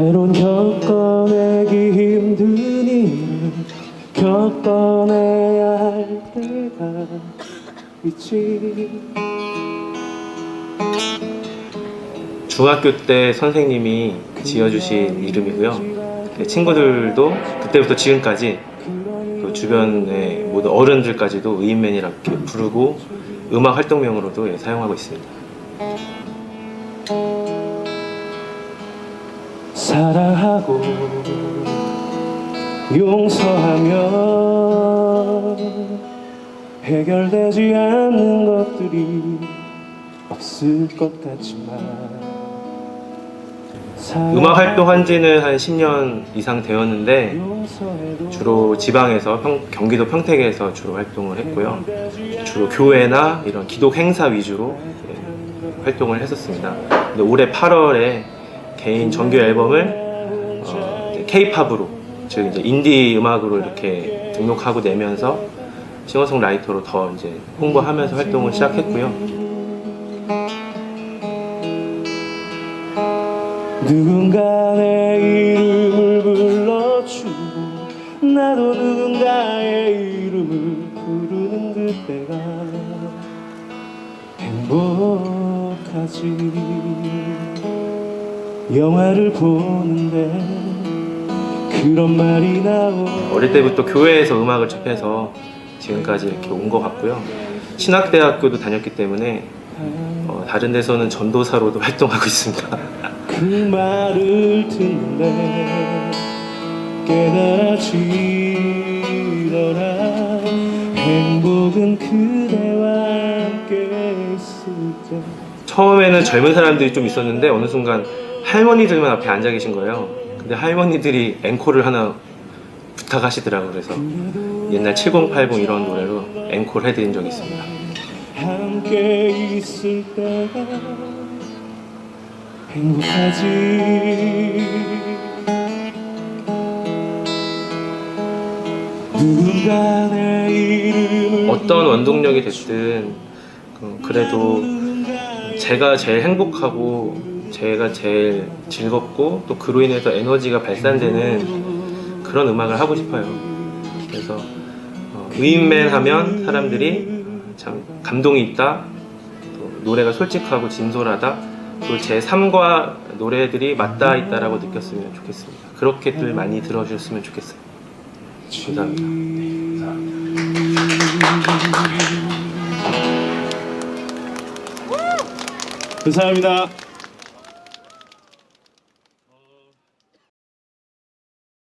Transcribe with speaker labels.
Speaker 1: 때론 겪어내기 힘든 일을 겪어내야 할 때가 있지
Speaker 2: 중학교 때 선생님이 지어주신 이름이고요. 네, 친구들도 그때부터 지금까지 그 주변의 모든 어른들까지도 의인맨이라고 부르고 음악 활동명으로도 예, 사용하고 있습니다.
Speaker 1: 사랑하고 용서하면 해결되지 않는 것들이 없을 것 같지만
Speaker 2: 음악 활동한 지는 한 10년 이상 되었는데 주로 지방에서 평- 경기도 평택에서 주로 활동을 했고요. 주로 교회나 이런 기독 행사 위주로 예, 활동을 했었습니다. 근데 올해 8월에 개인 정규 앨범을 어, K-팝으로 즉 이제 인디 음악으로 이렇게 등록하고 내면서 싱어송라이터로 더 이제 홍보하면서 활동을 시작했고요.
Speaker 1: 누군가 내 이름을 불러주고 나도 누군가의 이름을 부르는 그때가 행복하지 영화를 보는데 그런 말이 나오
Speaker 2: 어릴 때부터 교회에서 음악을 접해서 지금까지 이렇게 온 것 같고요. 신학대학교도 다녔기 때문에 어, 다른 데서는 전도사로도 활동하고 있습니다.
Speaker 1: 그 말을 듣는데 깨달아지더라 행복은 그대와 함께 있을 때
Speaker 2: 처음에는 젊은 사람들이 좀 있었는데 어느 순간 할머니들만 앞에 앉아 계신 거예요. 근데 할머니들이 앵콜을 하나 부탁하시더라고요. 그래서 옛날 7080 이런 노래로 앵콜 해드린 적이 있습니다.
Speaker 1: 함께 있을 때가 행복하지 누군가 내 이름을
Speaker 2: 어떤 원동력이 됐든 그- 그래도 제가 제일 행복하고 제가 제일 즐겁고 또 그로 인해서 에너지가 발산되는 그런 음악을 하고 싶어요. 그래서 어, 의인맨 하면 사람들이 참 감동이 있다. 또 노래가 솔직하고 진솔하다. 또 제 삶과 노래들이 맞닿아 있다라고 느꼈으면 좋겠습니다. 그렇게들 많이 들어주셨으면 좋겠어요. 감사합니다.
Speaker 1: 감사합니다.